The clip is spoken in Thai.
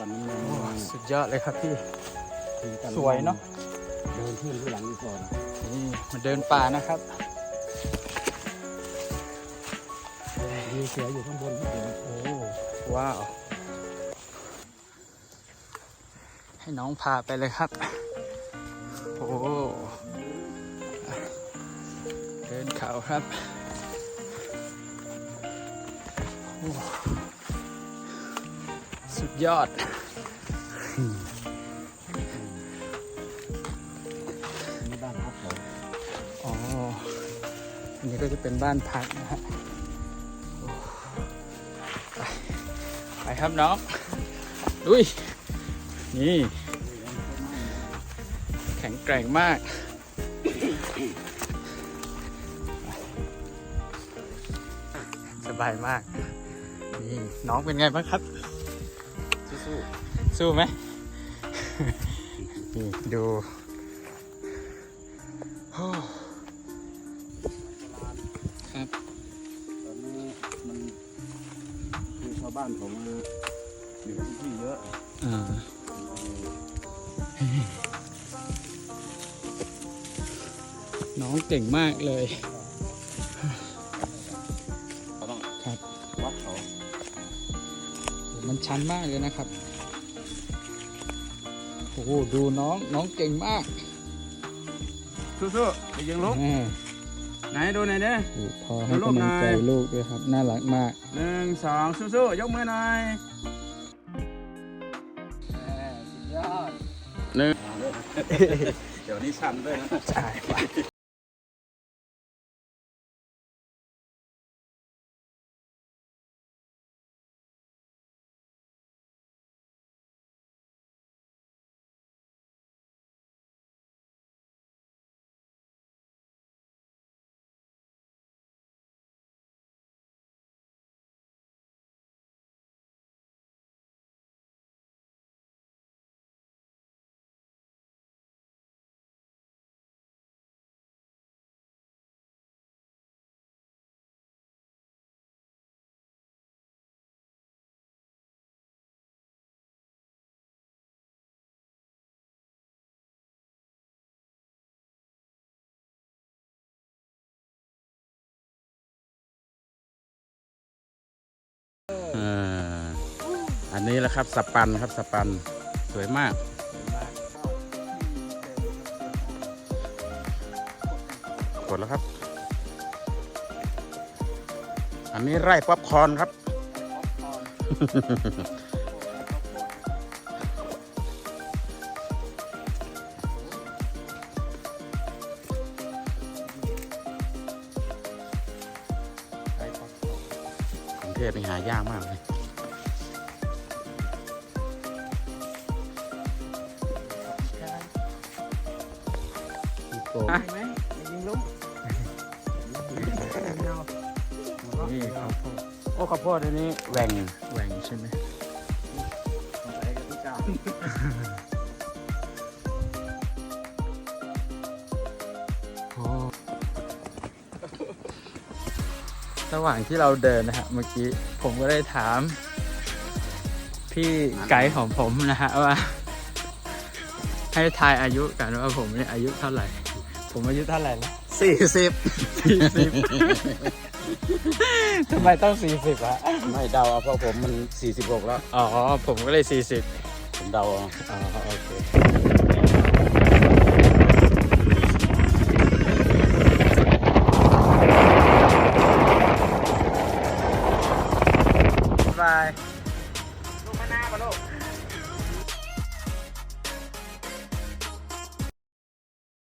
ก่อนมันโอ้สุดยอดเลยครับพี่ถึงกันสวยเนอะเดินขึ้นที่หลังดีกว่านะนี่มาเดินป่านะครับมีเสืออยู่ข้างบนเดี๋ยวโอ้ว้าว ให้น้องพาไปเลยครับ โอ้เดินเขาครับโอ้ สุดยอด นี่บ้านพักเขาอ๋อ อันนี้ก็จะเป็นบ้านพักนะฮะโอ้ไปไปครับน้อง ดุยนี่ แข็งแกร่งมาก สบายมาก นี่น้องเป็นไงบ้างครับ สู้สู้ไหม นี่ดูโอ้ครับๆตอนนี้มันคือชาวบ้านผมอยู่พื้นที่เยอะอ่าน้องเก่งมากเลย มันชันมากเลยนะครับ โอ้โหดูน้องน้องเก่งมากสู้ๆไปยิงลุกอ่าไหนดูหน่อยเด้ดูพอให้กำลังใจลูกด้วยครับ น่ารักมาก หนึ่งสองสู้ๆยกมือหน่อยหนึ่งเดี๋ยวนี้สั่นด้วยนะ ใช่ นนี้แหละครับสปันครับสปันสวยมาก กดแล้วครับ อันนี้ไร่ป๊อปคอนครับ กรุงเทพนี่หายากมากเลย โกงไหมยิงลุกนี่ข้าวโพดโอ้ข้าวโพดอันนี้แหว่งแหว่งใช่ไหมใส่กับพี่เจ้าโอ้ระหว่างที่เราเดินนะฮะเมื่อกี้ผมก็ได้ถาม พี่ไกด์ของผมนะฮะว่า ให้ทายอายุกันว่าผมเนี่ยอายุเท่าไหร่ ผมอายุเท่าไหร่แล้วสี่สิบสี่สิบทำไมต้องสี่สิบอะไม่เดาเอาเพราะผมมันสี่สิบหกแล้ว อ๋อ ผมก็เลยสี่สิบผมเดาเอาอ๋อโอเคบายลูกมาหน้าปะลูก